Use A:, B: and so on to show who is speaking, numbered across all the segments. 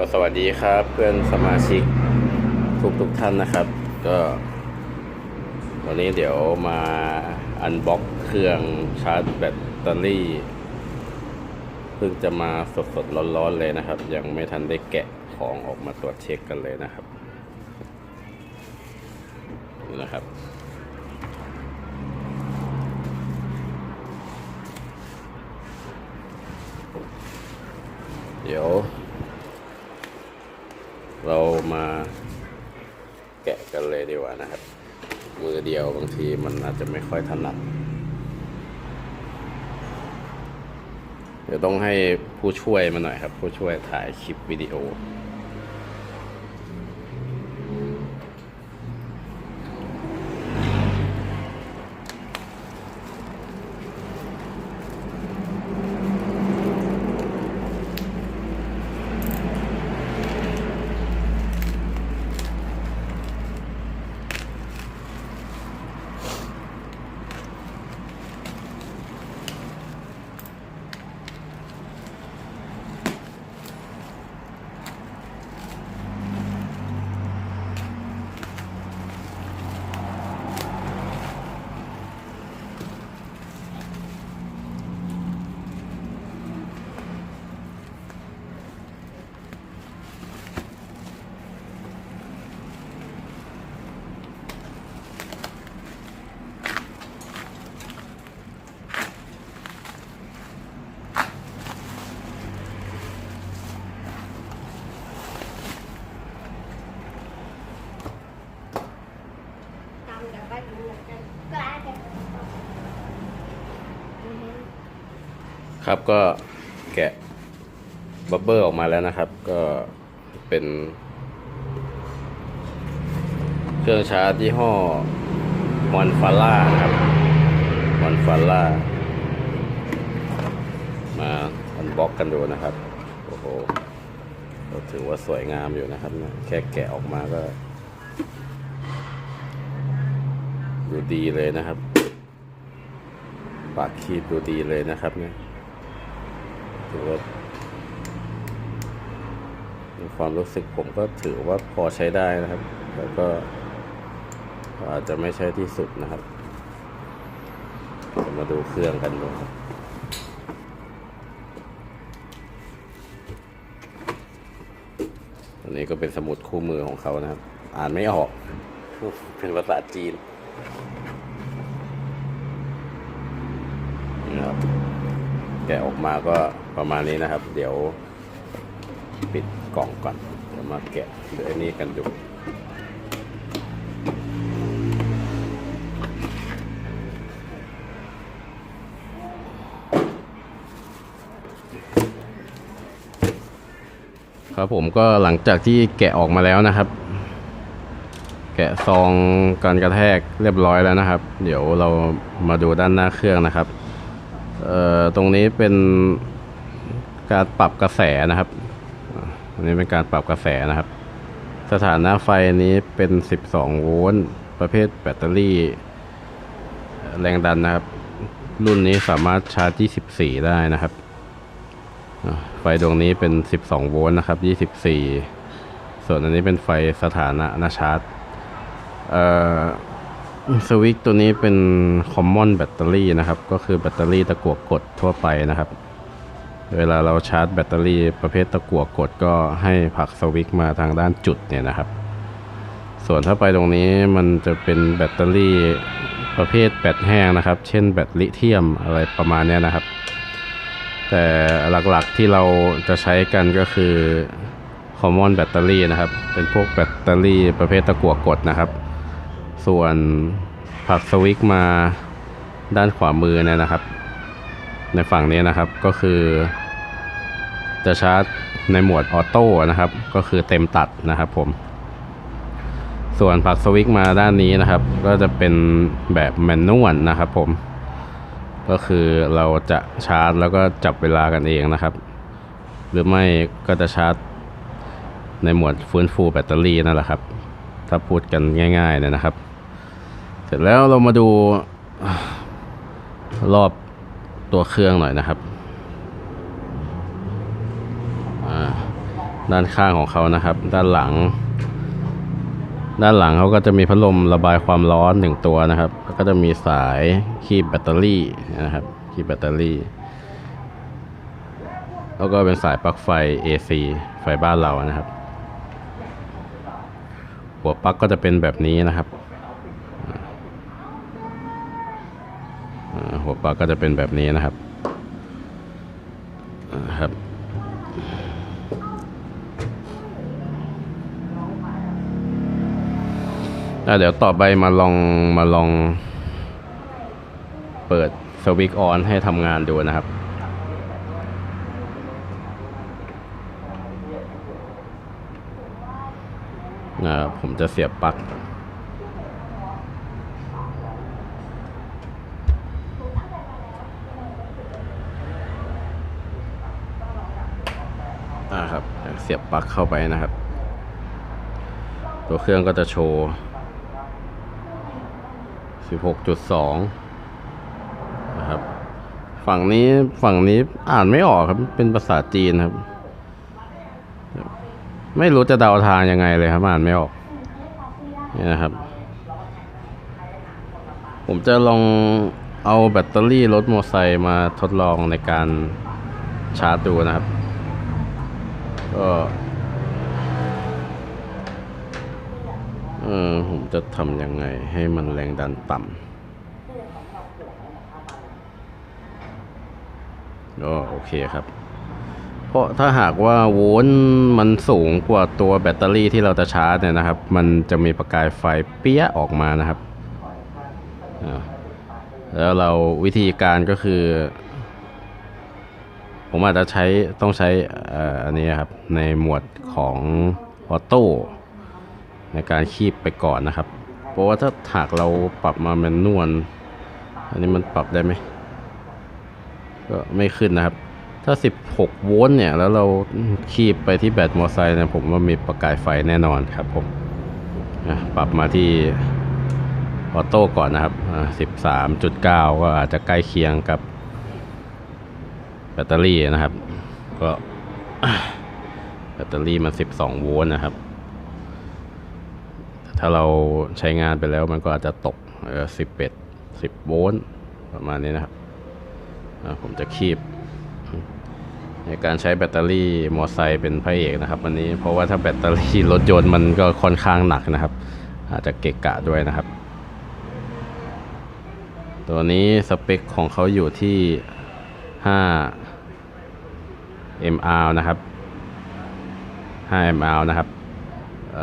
A: อสวัสดีครับเพื่อนสมาชิกทุกทุกๆท่านนะครับ ก็ วันนี้เดี๋ยวมาอันบ็อกเครื่องชาร์จแบตเตอรี่เพิ่งจะมาสดสดๆร้อนๆเลยนะครับ ยังไม่ทันได้แกะของออกมาตรวจเช็คกันเลยนะครับนี่นะครับเดี๋ยว เรามาแกะกันเลยดีกว่านะครับ มือเดียวบางทีมันอาจจะไม่ค่อยถนัด เดี๋ยวต้องให้ผู้ช่วยมาหน่อยครับ ผู้ช่วยถ่ายคลิปวิดีโอ
B: ทำกับบ้านเหมือนกันกล้าจะอือฮึ
A: ครับก็แกะบับเบิลออกมาแล้วนะครับ ก็เป็น เครื่องชาร์จยี่ห้อมอนฟาร่านะครับมอนฟาร่ามาอันบ็อกกันดูนะครับโอ้โหถือว่าสวยงามอยู่นะครับ แค่แกะออกมาก็ ดูดีเลยนะครับ ปากคีบดูดีเลยนะครับเนี่ยถือว่าในความรู้สึกผมก็ถือว่าพอใช้ได้นะครับ แล้วก็อาจจะไม่ใช่ที่สุดนะครับมาดูเครื่องกันดูครับอันนี้ก็เป็นสมุดคู่มือของเขานะครับ อ่านไม่ออก เป็นภาษาจีน นะครับ แกะออกมาก็ประมาณนี้นะครับ เดี๋ยวปิดกล่องก่อน เดี๋ยวมาแกะเด้วยอันนี้กันดูครับผมก็หลังจากที่แกะออกมาแล้วนะครับะซองการกระแทกเรียบร้อยแล้วนะครับ เดี๋ยวเรามาดูด้านหน้าเครื่องนะครับเอ่อตรงนี้เป็นการปรับกระแสนะครับอันนี้เป็นการปรับกระแสนะครับ สถานะไฟนี้เป็น 12 โวลต์ประเภทแบตเตอรี่ แรงดันนะครับ รุ่นนี้สามารถชาร์จ 24 ได้นะครับไฟดวงนี้เป็น 12 โวลต์นะครับ 24 ส่วนอันนี้เป็นไฟสถานะนะชาร์จ สวิตตัวนี้เป็น common แบตเตอรี่นะครับ ก็คือแบตเตอรี่ตะกั่วกดทั่วไปนะครับ เวลาเราชาร์จแบตเตอรี่ประเภทตะกั่วกดก็ให้ผลักสวิตมาทางด้านจุดเนี่ยนะครับ ส่วนถ้าไปตรงนี้มันจะเป็นแบตเตอรี่ประเภทแบตแห้งนะครับ เช่นแบตลิเธียมอะไรประมาณนี้นะครับ แต่หลักๆที่เราจะใช้กันก็คือ common แบตเตอรี่นะครับ เป็นพวกแบตเตอรี่ประเภทตะกั่วกดนะครับ ส่วนผักสวิตช์มาด้านขวามือเนี่ยนะครับ ในฝั่งนี้นะครับก็คือ จะชาร์จในโหมดออโต้นะครับ ก็คือเต็มตัดนะครับผม ส่วนผักสวิตช์มาด้านนี้นะครับ ก็จะเป็นแบบแมนนวลนะครับผม ก็คือเราจะชาร์จแล้วก็จับเวลากันเองนะครับ หรือไม่ก็จะชาร์จในโหมดฟื้นฟูแบตเตอรี่นั่นแหละครับ ถ้าพูดกันง่ายๆเนี่ยนะครับ ร็จแล้วเรามาดูรอบตัวเครื่องหน่อยนะครับ ด้านข้างของเขานะครับ ด้านหลัง ด้านหลังเขาก็จะมีพัดลมระบายความร้อนหนึ่งตัวนะครับ แล้วก็จะมีสายคีบแบตเตอรี่นะครับ คีบแบตเตอรี่ แล้วก็เป็นสายปลั๊กไฟ AC ไฟบ้านเรานะครับ หัวปลั๊กก็จะเป็นแบบนี้นะครับอ่า หัวปลั๊กก็จะเป็นแบบนี้นะครับครับเดี๋ยวต่อไปมาลองมาลอง เปิดสวิตช์ออนให้ทำงานดูนะครับผมจะเสียบปลั๊ก อ่าครับเสียบปลั๊กเข้าไปนะครับ ตัวเครื่องก็จะโชว์ 16.2 นะครับ ฝั่งนี้ฝั่งนี้อ่านไม่ออกครับ เป็นภาษาจีนครับ ไม่รู้จะเดาทางยังไงเลยครับ อ่านไม่ออกนี่นะครับ ผมจะลองเอาแบตเตอรี่รถมอเตอร์ไซค์มาทดลองในการชาร์จดูนะครับ ก็เออผมจะทำยังไงให้มันแรงดันต่ำก็โอเคครับ เพราะถ้าหากว่าโวลต์มันสูงกว่าตัวแบตเตอรี่ที่เราจะชาร์จเนี่ยนะครับ มันจะมีประกายไฟเปี้ยออกมานะครับ แล้วเราวิธีการก็คือ ผมอาจจะใช้ต้องใช้อันนี้ครับในหมวดของออโต้ในการคีบไปก่อนนะครับ เพราะว่าถ้าหากเราปรับมาแมนนวลอันนี้มันปรับได้ไหมก็ไม่ขึ้นนะครับ ถ้า 16 โวลต์เนี่ย แล้วเราคีบไปที่แบตมอเตอร์ไซค์เนี่ยผมว่ามีประกายไฟแน่นอนครับผมปรับมาที่ออโต้ก่อนนะครับ 13.9 ก็อาจจะใกล้เคียงกับ ตเตอรี่นะครับ ก็แบตเตอรี่มัน 12 โวลต์นะครับ ถ้าเราใช้งานไปแล้วมันก็อาจจะตกเออสิบเอ็ดสิบโวลต์ประมาณนี้นะครับผมจะคีบ ในการใช้แบตเตอรี่มอไซค์เป็นพระเอกนะครับวันนี้เพราะว่าถ้าแบตเตอรี่รถยนต์มันก็ค่อนข้างหนักนะครับ อาจจะเกะกะด้วยนะครับ ตัวนี้สเปคของเขาอยู่ที่ 5 mR นะครับ 5 mR นะครับเ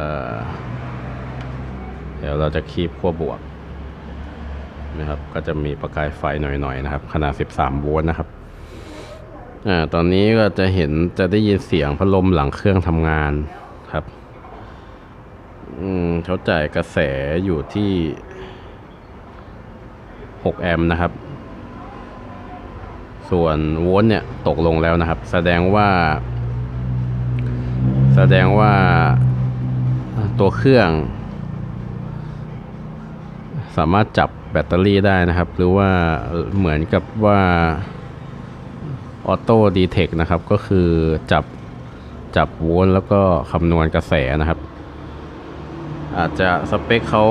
A: เดี๋ยวเราจะคีบขั้วบวกนะครับก็จะมีประกายไฟหน่อยๆนะครับ ขนาด 13 โวลต์นะครับอ่าตอนนี้ก็จะเห็นจะได้ยินเสียงพัดลมหลังเครื่องทำงานครับอืมเขาจ่ายกระแสอยู่ที่ 6 แอมป์นะครับ ส่วนโวลต์เนี่ยตกลงแล้วนะครับ แสดงว่า แสดงว่าตัวเครื่อง สามารถจับแบตเตอรี่ได้นะครับ หรือว่าเหมือนกับว่าออโต้ดีเทคนะครับ ก็คือจับจับโวลต์แล้วก็คำนวณกระแสนะครับ อาจจะสเปคเขา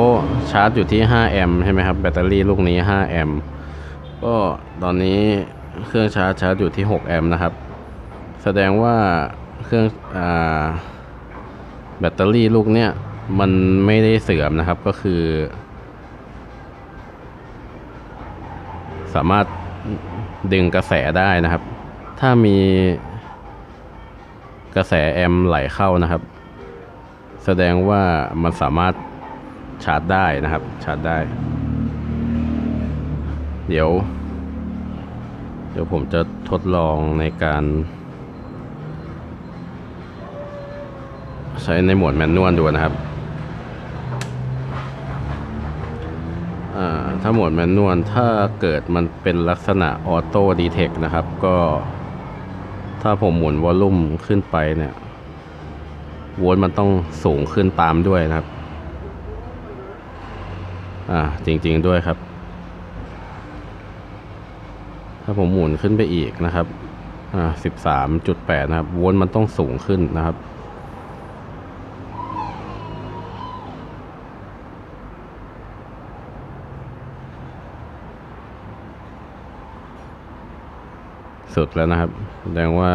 A: ชาร์จอยู่ที่ 5 แอมป์ใช่ไหมครับ แบตเตอรี่ลูกนี้ 5 แอมป์ก็ตอนนี้ เครื่องชาร์จชาร์จอยู่ที่ 6 แอมป์นะครับ แสดงว่าเครื่องอแบตเตอรี่ลูกเนี้ยมันไม่ได้เสื่อมนะครับก็คือ สามารถดึงกระแสได้นะครับ ถ้ามีกระแสแอมป์ไหลเข้านะครับ แสดงว่ามันสามารถชาร์จได้นะครับ ชาร์จได้ เดี๋ยว เดี๋ยวผมจะทดลองในการ ใช้ในโหมดแมนนวลดูนะครับอ่าถ้าโหมดแมนนวลถ้าเกิดมันเป็นลักษณะออโต้ดีเทคนะครับ ก็ถ้าผมหมุนวอลลุ่มขึ้นไปเนี่ยโวลต์มันต้องสูงขึ้นตามด้วยนะครับ อ่าจริง ๆด้วยครับ ถ้าผมหมุนขึ้นไปอีกนะครับอ่าสิบสามจุดแปดนะครับวนมันต้องสูงขึ้นนะครับสุดแล้วนะครับ แสดงว่า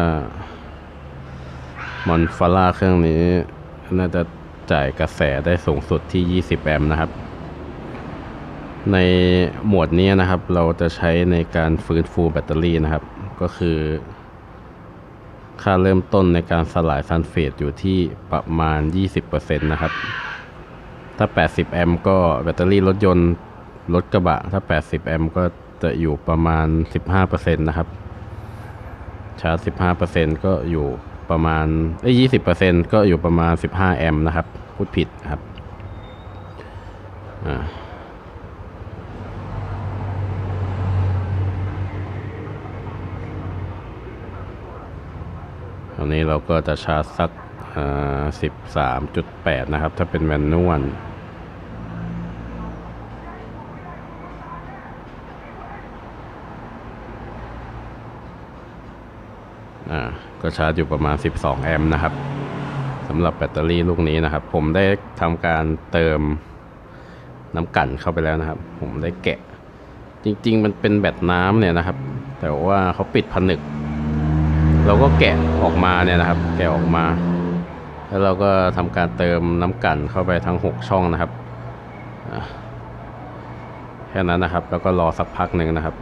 A: มอนฟาราเครื่องนี้ น่าจะจ่ายกระแสได้สูงสุดที่ 20 แอมป์นะครับ ในโหมดนี้นะครับ เราจะใช้ในการฟื้นฟูแบตเตอรี่นะครับ ก็คือ ค่าเริ่มต้นในการสลายซัลเฟตอยู่ที่ประมาณ 20%นะครับ ถ้า 80 แอมป์ก็แบตเตอรี่รถยนต์รถกระบะ ถ้า 80 แอมป์ก็จะอยู่ประมาณ 15%นะครับ ชาร์จ 15%ก็อยู่ประมาณเอ้ย20%ก็อยู่ประมาณ15แอมป์นะครับ พูดผิดครับ อ่า คราวนี้เราก็จะชาร์จสักสิบสามจุดแปดนะครับ ถ้าเป็นแมนนวลก็ชาร์จอยู่ประมาณ 12 แอมป์นะครับสำหรับแบตเตอรี่ลูกนี้นะครับ ผมได้ทำการเติมน้ำกั่นเข้าไปแล้วนะครับ ผมได้แกะ จริง ๆ มันเป็นแบตน้ำเนี่ยนะครับ แต่ว่าเขาปิดผนึก เราก็แกะออกมาเนี่ยนะครับ แกะออกมา แล้วเราก็ทำการเติมน้ำกันเข้าไปทั้ง 6 ช่องนะครับอะแค่นั้นนะครับ แล้วก็รอสักพักหนึ่งนะครับ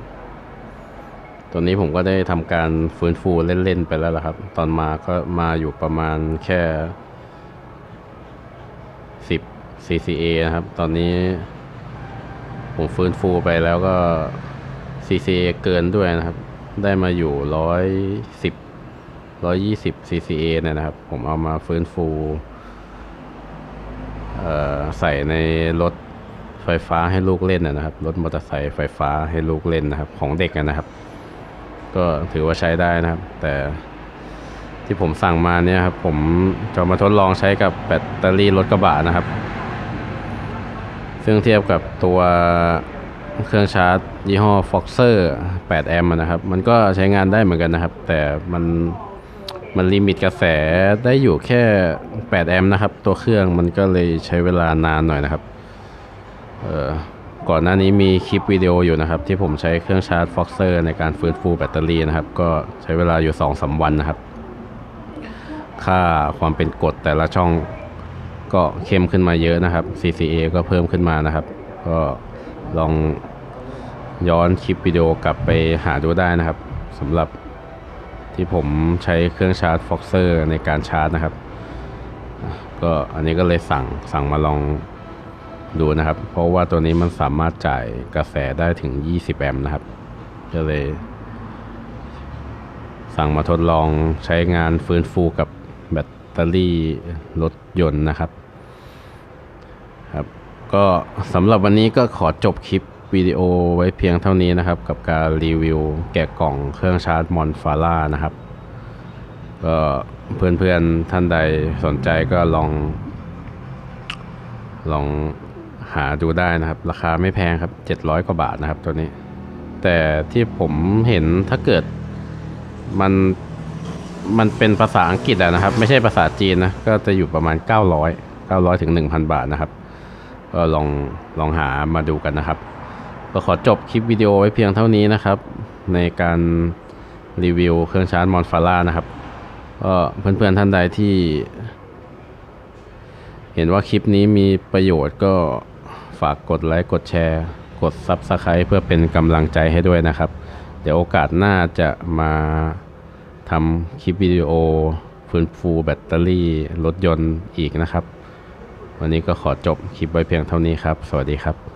A: ตัวนี้ผมก็ได้ทำการฟื้นฟูเล่น ๆ ไปแล้วละครับ ตอนมาก็มาอยู่ประมาณแค่ 10 CCA นะครับ ตอนนี้ผมฟื้นฟูไปแล้วก็ CCA เกินด้วยนะครับ ได้มาอยู่ร้ อยสิบร้อยยี่สิบ CCA เนี่ยนะครับ ผมเอามาฟื้นฟูใส่ในรถไฟฟ้าให้ลูกเล่นนะนะครับ รถมอเตอร์ไซค์ไฟฟ้าให้ลูกเล่นนะครับ ของเด็กนะครับ ก็ถือว่าใช้ได้นะครับ แต่ที่ผมสั่งมาเนี่ยครับ ผมจะมาทดลองใช้กับแบตเตอรี่รถกระบะนะครับ ซึ่งเทียบกับตัวเครื่องชาร์จ ยี่ห้อ Foxer 8แอมป์นะครับ มันก็ใช้งานได้เหมือนกันนะครับ แต่มัน มันลิมิตกระแสได้อยู่แค่ 8 แอมป์นะครับ ตัวเครื่องมันก็เลยใช้เวลานานหน่อยนะครับเออก่อนหน้านี้มีคลิปวิดีโออยู่นะครับ ที่ผมใช้เครื่องชาร์จ Foxer ในการฟื้นฟูแบตเตอรี่นะครับ ก็ใช้เวลาอยู่2-3สวันนะครับ ค่าความเป็นกรดแต่ละช่องก็เข้มขึ้นมาเยอะนะครับ CCA ก็เพิ่มขึ้นมานะครับ ก็ลองย้อนคลิปวิดีโอกลับไปหาดูได้นะครับสำหรับ ที่ผมใช้เครื่องชาร์จ Foxer ในการชาร์จนะครับ ก็อันนี้ก็เลยสั่งสั่งมาลองดูนะครับ เพราะว่าตัวนี้มันสามารถจ่ายกระแสได้ถึง 20 แอมป์นะครับ ก็เลย สั่งมาทดลองใช้งานฟื้นฟูกับแบตเตอรี่รถยนต์นะครับ ครับ ก็สำหรับวันนี้ก็ขอจบคลิป วิดีโอไว้เพียงเท่านี้นะครับ กับการรีวิวแกะกล่องเครื่องชาร์จมอนฟาร่านะครับก็เพื่อนๆท่านใดสนใจก็ลอง ลองหาดูได้นะครับ ราคาไม่แพงครับ 700 กว่าบาทนะครับตัวนี้ แต่ที่ผมเห็นถ้าเกิดมันมันเป็นภาษาอังกฤษอะนะครับ ไม่ใช่ภาษาจีนนะ ก็จะอยู่ประมาณ 900 900ถึง1,000 บาทนะครับ ก็ลองลองหามาดูกันนะครับ ก็ขอจบคลิปวิดีโอไว้เพียงเท่านี้นะครับ ในการรีวิวเครื่องชาร์จมอนฟาร่านะครับก็เพื่อนๆท่านใดที่ เห็นว่าคลิปนี้มีประโยชน์ก็ฝากกดไลค์กดแชร์ กด Subscribe เพื่อเป็นกำลังใจให้ด้วยนะครับ เดี๋ยวโอกาสหน้าจะมาทำคลิปวิดีโอฟื้นฟูแบตเตอรี่รถยนต์อีกนะครับ วันนี้ก็ขอจบคลิปไว้เพียงเท่านี้ครับ สวัสดีครับ